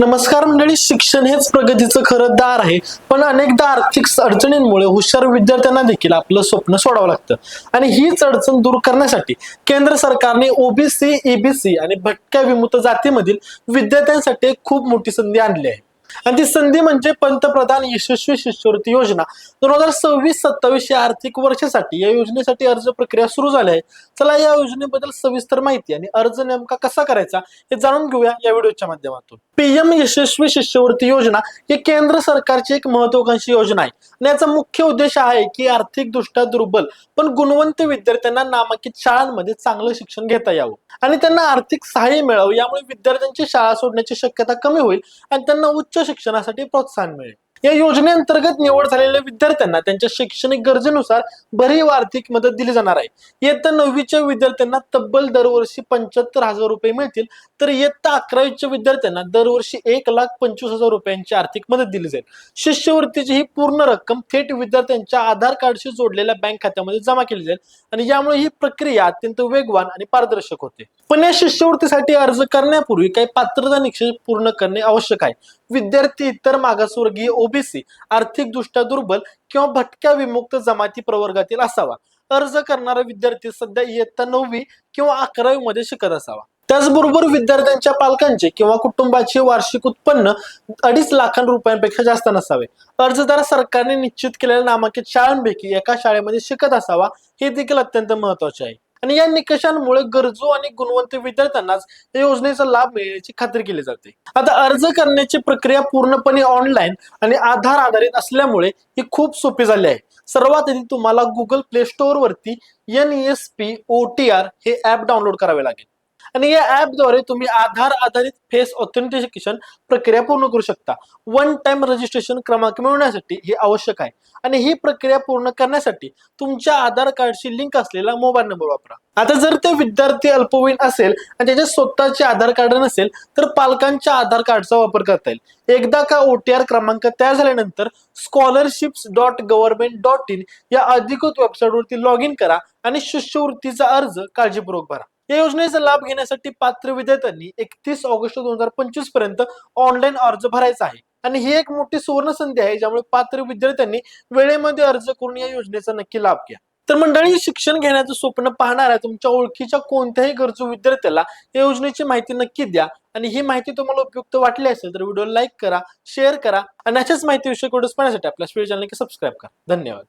नमस्कार मंडळी शिक्षण हेच प्रगतीचं खरं दार आहे. पण अनेकदा आर्थिक अडचणींमुळे हुशार विद्यार्थ्यांना देखील आपलं स्वप्न सोडावं लागतं. आणि हीच अडचण दूर करण्यासाठी केंद्र सरकारने ओबीसी एबीसी आणि भटक्या विमुक्त जातीमधील विद्यार्थ्यांसाठी खूप मोठी संधी आणली आहे. आणि ती संधी म्हणजे पंतप्रधान यशस्वी शिष्यवृत्ती योजना. दोन हजार सव्वीस सत्तावीस या आर्थिक वर्षासाठी या योजनेसाठी अर्ज प्रक्रिया सुरू झाली आहे. चला या योजनेबद्दल सविस्तर माहिती आणि अर्ज नेमका कसा करायचा हे जाणून घेऊया या व्हिडिओच्या माध्यमातून. पीएम यशस्वी शिष्यवृत्ती योजना ही केंद्र सरकारची एक महत्वाकांक्षी योजना आहे. आणि याचा मुख्य उद्देश आहे की आर्थिकदृष्ट्या दुर्बल पण गुणवंत विद्यार्थ्यांना नामांकित शाळांमध्ये चांगलं शिक्षण घेता यावं. आणि त्यांना आर्थिक सहाय्य मिळावं. यामुळे विद्यार्थ्यांची शाळा सोडण्याची शक्यता कमी होईल आणि त्यांना उच्च उच्च शिक्षणासाठी प्रोत्साहन मिळेल. या योजनेअंतर्गत निवड झालेल्या विद्यार्थ्यांना त्यांच्या शैक्षणिक गरजेनुसार भरीव आर्थिक मदत दिली जाणार आहे. इयत्ता नववीच्या विद्यार्थ्यांना तब्बल दरवर्षी पंच्याहत्तर हजार रुपये मिळतील तर इयत्ता अकरावीच्या विद्यार्थ्यांना दरवर्षी एक लाख पंचवीस हजार रुपयांची आर्थिक मदत दिली जाईल. शिष्यवृत्तीची ही पूर्ण रक्कम थेट विद्यार्थ्यांच्या आधार कार्डशी जोडलेल्या बँक खात्यामध्ये जमा केली जाईल आणि यामुळे ही प्रक्रिया अत्यंत वेगवान आणि पारदर्शक होते. पण या शिष्यवृत्तीसाठी अर्ज करण्यापूर्वी काही पात्रता निकष पूर्ण करणे आवश्यक आहे. विद्यार्थी इतर मागासवर्गीय ओबीसी आर्थिकदृष्ट्या दुर्बल किंवा भटक्या विमुक्त जमाती प्रवर्गातील असावा. अर्ज करणारा विद्यार्थी सध्या इयत्ता नववी किंवा अकरावी मध्ये शिकत असावा. त्याचबरोबर विद्यार्थ्यांच्या पालकांचे किंवा कुटुंबाचे वार्षिक उत्पन्न अडीच लाखां रुपयांपेक्षा जास्त नसावे. अर्जदार सरकारने निश्चित केलेल्या नामांकित शाळांपैकी एका शाळेमध्ये शिकत असावा हे देखील अत्यंत महत्त्वाचे आहे. आणि या निकषांमुळे गरजू आणि गुणवंत विद्यार्थ्यांनाच या योजनेचा लाभ मिळण्याची खात्री केली जाते. आता अर्ज करण्याची प्रक्रिया पूर्णपणे ऑनलाईन आणि आधार आधारित असल्यामुळे ही खूप सोपी झाली आहे. सर्वात आधी तुम्हाला गुगल प्ले स्टोअर वरती N S P O T R हे ऍप डाउनलोड करावे लागेल. आणि या ऍपद्वारे तुम्ही आधार आधारित फेस ऑथेंटिकेशन प्रक्रिया पूर्ण करू शकता. वन टाइम रजिस्ट्रेशन क्रमांक मिळवण्यासाठी हे आवश्यक आहे. आणि ही प्रक्रिया पूर्ण करण्यासाठी तुमच्या आधार कार्डशी लिंक असलेला मोबाईल नंबर वापरा. आता जर ते विद्यार्थी अल्पवयीन असेल आणि त्याचे स्वतःचे आधार कार्ड नसेल तर पालकांच्या आधार कार्डचा वापर करता येईल. एकदा का ओटीआर क्रमांक तयार झाल्यानंतर scholarships dot government dot in या अधिकृत वेबसाईटवरती लॉग इन करा आणि शिष्यवृत्तीचा अर्ज काळजीपूर्वक भरा. या योजनेचा लाभ घेण्यासाठी पात्र विद्यार्थ्यांनी एकतीस ऑगस्ट दोन हजार पंचवीसपर्यंत ऑनलाईन अर्ज भरायचा आहे. आणि ही एक मोठी सुवर्ण संधी आहे ज्यामुळे पात्र विद्यार्थ्यांनी वेळेमध्ये अर्ज करून या योजनेचा नक्की लाभ घ्या. तर मंडळी शिक्षण घेण्याचं स्वप्न पाहणाऱ्या तुमच्या ओळखीच्या कोणत्याही गरजू विद्यार्थ्याला या योजनेची माहिती नक्की द्या. आणि ही माहिती तुम्हाला उपयुक्त वाटली असेल तर व्हिडिओ लाईक करा शेअर करा. आणि अशाच माहितीविषयी व्हिडिओज पाहण्यासाठी आपल्या स्पीड चॅनल सबस्क्राईब करा. धन्यवाद.